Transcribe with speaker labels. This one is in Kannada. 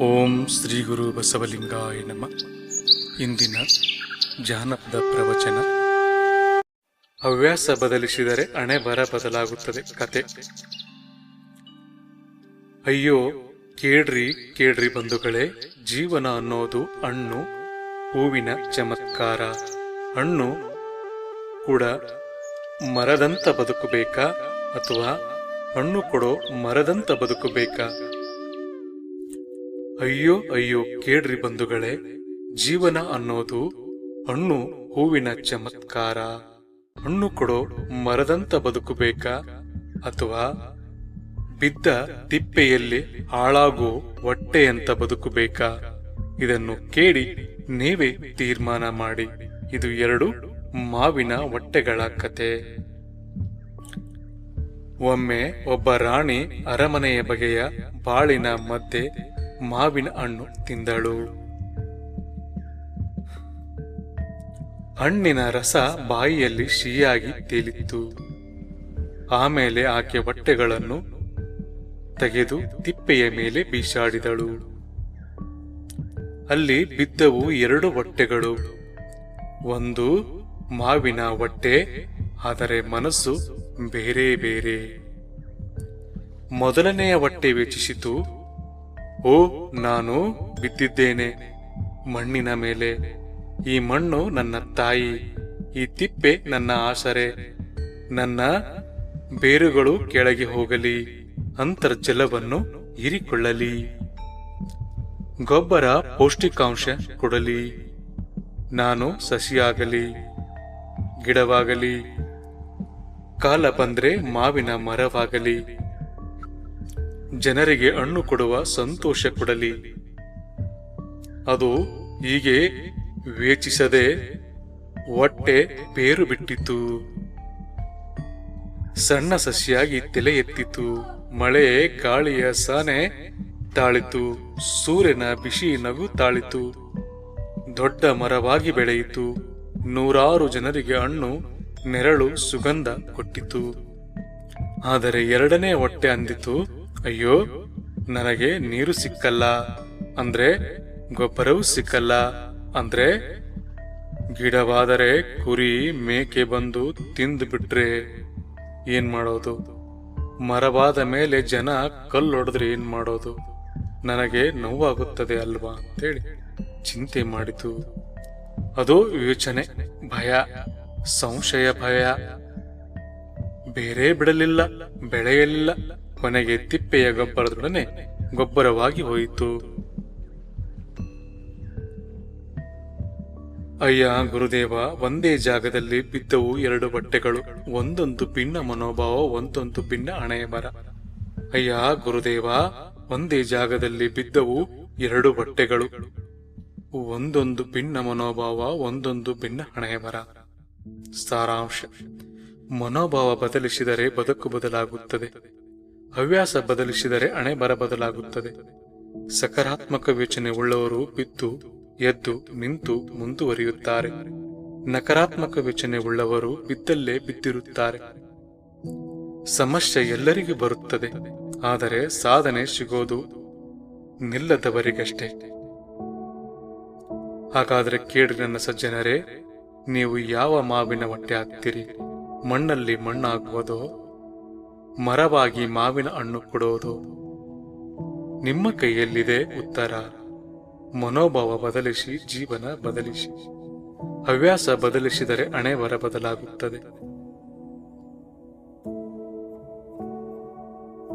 Speaker 1: ಓಂ ಶ್ರೀ ಗುರು ಬಸವಲಿಂಗಾಯ ನಮ. ಇಂದಿನ ಜಾನಪದ ಪ್ರವಚನ. ಹವ್ಯಾಸ ಬದಲಿಸಿದರೆ ಹಣೆ ಬರ ಬದಲಾಗುತ್ತದೆ ಕತೆ. ಅಯ್ಯೋ, ಕೇಳ್ರಿ ಕೇಳ್ರಿ ಬಂಧುಗಳೇ, ಜೀವನ ಅನ್ನೋದು ಹಣ್ಣು, ಹೂವಿನ ಚಮತ್ಕಾರ. ಹಣ್ಣು ಕೂಡ ಮರದಂತ ಬದುಕಬೇಕಾ ಅಥವಾ ಹಣ್ಣು ಕೊಡೋ ಮರದಂತ ಬದುಕಬೇಕಾ ಅಯ್ಯೋ ಅಯ್ಯೋ, ಕೇಳ್ರಿ ಬಂಧುಗಳೇ, ಜೀವನ ಅನ್ನೋದು ಹಣ್ಣು ಹೂವಿನ ಚಮತ್ಕಾರ. ಹಣ್ಣು ಕೊಡೋ ಮರದಂತ ಬದುಕಬೇಕಾ ಅಥವಾ ಬಿದ್ದ ತಿಪ್ಪೆಯಲ್ಲಿ ಹಾಳಾಗೋ ಹೊಟ್ಟೆಯಂತ ಬದುಕಬೇಕಾ ಇದನ್ನು ಕೇಳಿ ನೀವೇ ತೀರ್ಮಾನ ಮಾಡಿ. ಇದು ಎರಡು ಮಾವಿನ ಹೊಟ್ಟೆಗಳ ಕತೆ. ಒಮ್ಮೆ ಒಬ್ಬ ರಾಣಿ ಅರಮನೆಯ ಬಗೆಯ ಬಾಳಿನ ಮಧ್ಯೆ ಮಾವಿನ ಹಣ್ಣು ತಿಂದಳು. ಹಣ್ಣಿನ ರಸ ಬಾಯಿಯಲ್ಲಿ ಸಿಹಿಯಾಗಿ ತೇಲಿತ್ತು. ಆಮೇಲೆ ಆಕೆ ಬಟ್ಟೆಗಳನ್ನು ತೆಗೆದು ತಿಪ್ಪೆಯ ಮೇಲೆ ಬೀಸಾಡಿದಳು. ಅಲ್ಲಿ ಬಿದ್ದವು ಎರಡು ಬಟ್ಟೆಗಳು. ಒಂದು ಮಾವಿನ ಹೊಟ್ಟೆ ಆದರೆ ಮನಸ್ಸು ಬೇರೆ ಬೇರೆ. ಮೊದಲನೆಯ ಹೊಟ್ಟೆ ವೇಚಿಸಿತು. ಓ, ನಾನು ಬಿದ್ದಿದ್ದೇನೆ. ಮಣ್ಣಿನ ಮೇಲೆ. ಈ ಮಣ್ಣು ನನ್ನ ತಾಯಿ, ಈ ತಿಪ್ಪೆ ನನ್ನ ಆಸರೆ. ನನ್ನ ಬೇರುಗಳು ಕೆಳಗೆ ಹೋಗಲಿ, ಅಂತರ್ಜಲವನ್ನು ಹೀರಿಕೊಳ್ಳಲಿ. ಗೊಬ್ಬರ ಪೌಷ್ಟಿಕಾಂಶ ಕೊಡಲಿ. ನಾನು ಸಸಿಯಾಗಲಿ, ಗಿಡವಾಗಲಿ ಕಾಲ ಬಂದ್ರೆ ಮಾವಿನ ಮರವಾಗಲಿ. ಜನರಿಗೆ ಹಣ್ಣು ಕೊಡುವ ಸಂತೋಷ ಕೊಡಲಿ. ಅದು ಹೀಗೆ ವೇಚಿಸದೆ ಹೊಟ್ಟೆ ಬೇರು ಬಿಟ್ಟಿತು ಸಣ್ಣ ಸಸಿಯಾಗಿ ತಲೆ ಎತ್ತಿತು ಮಳೆ ಗಾಳಿಯ ಸಾನೆ ತಾಳಿತು. ಸೂರ್ಯನ ಬಿಸಿ ನಗು ತಾಳಿತು. ದೊಡ್ಡ ಮರವಾಗಿ ಬೆಳೆಯಿತು. ನೂರಾರು ಜನರಿಗೆ ಹಣ್ಣು ನೆರಳು ಸುಗಂಧ ಕೊಟ್ಟಿತು. ಆದರೆ ಎರಡನೇ ಹೊಟ್ಟೆ ಅಂದಿತು, ಅಯ್ಯೋ, ನನಗೆ ನೀರು ಸಿಕ್ಕಲ್ಲ, ಅಂದ್ರೆ ಗೊಬ್ಬರವೂ ಸಿಕ್ಕಲ್ಲ, ಅಂದ್ರೆ ಗಿಡವಾದರೆ ಕುರಿ ಮೇಕೆ ಬಂದು ತಿಂದು ಬಿಟ್ರೆ ಏನ್ ಮಾಡೋದು? ಮರವಾದ ಮೇಲೆ ಜನ ಕಲ್ಲೊಡೆದ್ರೆ ಏನ್ ಮಾಡೋದು? ನನಗೆ ನೋವಾಗುತ್ತದೆ ಅಲ್ವಾ? ಅಂತೇಳಿ ಚಿಂತೆ ಮಾಡಿತು. ಅದು ಯೋಚನೆ, ಭಯ. ಸಂಶಯ, ಭಯ. ಬೇರೆ ಬಿಡಲಿಲ್ಲ, ಬೆಳೆಯಲಿಲ್ಲ. ಕೊನೆಗೆ ತಿಪ್ಪೆಯ ಗೊಬ್ಬರದೊಡನೆ ಗೊಬ್ಬರವಾಗಿ ಹೋಯಿತು. ಅಯ್ಯ, ಗುರುದೇವ, ಒಂದೇ ಜಾಗದಲ್ಲಿ ಬಿದ್ದವು ಎರಡು ಬಟ್ಟೆಗಳು. ಒಂದೊಂದು ಭಿನ್ನ ಮನೋಭಾವ, ಒಂದೊಂದು ಭಿನ್ನ ಹಣೆಯ ಬರ ಅಯ್ಯ, ಗುರುದೇವ, ಒಂದೇ ಜಾಗದಲ್ಲಿ ಬಿದ್ದವು ಎರಡು ಬಟ್ಟೆಗಳು. ಒಂದೊಂದು ಭಿನ್ನ ಮನೋಭಾವ, ಒಂದೊಂದು ಭಿನ್ನ ಹಣೆಯ ಸಾರಾಂಶ. ಮನೋಭಾವ ಬದಲಿಸಿದರೆ ಬದುಕು ಬದಲಾಗುತ್ತದೆ. ಹವ್ಯಾಸ ಬದಲಿಸಿದರೆ ಅಣೆ ಬರ ಬದಲಾಗುತ್ತದೆ. ಸಕಾರಾತ್ಮಕ ಯೋಚನೆ ಉಳ್ಳವರು ಬಿದ್ದು, ಎದ್ದು, ನಿಂತು ಮುಂದುವರಿಯುತ್ತಾರೆ. ನಕಾರಾತ್ಮಕ ಯೋಚನೆ ಉಳ್ಳವರು ಬಿದ್ದಲ್ಲೇ ಬಿದ್ದಿರುತ್ತಾರೆ. ಸಮಸ್ಯೆ ಎಲ್ಲರಿಗೂ ಬರುತ್ತದೆ, ಆದರೆ ಸಾಧನೆ ಸಿಗೋದು ನಿಲ್ಲದವರಿಗಷ್ಟೇ. ಹಾಗಾದರೆ ಕೇಳಿ ನನ್ನ ಸಜ್ಜನರೇ ನೀವು ಯಾವ ಮಾವಿನ ಹೊಟ್ಟೆ ಹಾಕ್ತೀರಿ? ಮಣ್ಣಲ್ಲಿ ಮಣ್ಣಾಗುವುದೋ? ಮರವಾಗಿ ಮಾವಿನ ಹಣ್ಣು ಕೊಡೋದು ನಿಮ್ಮ ಕೈಯಲ್ಲಿದೆ ಉತ್ತರ. ಮನೋಭಾವ ಬದಲಿಸಿ, ಜೀವನ ಬದಲಿಸಿ. ಹವ್ಯಾಸ ಬದಲಿಸಿದರೆ ಅಣೆವರ ಬದಲಾಗುತ್ತದೆ.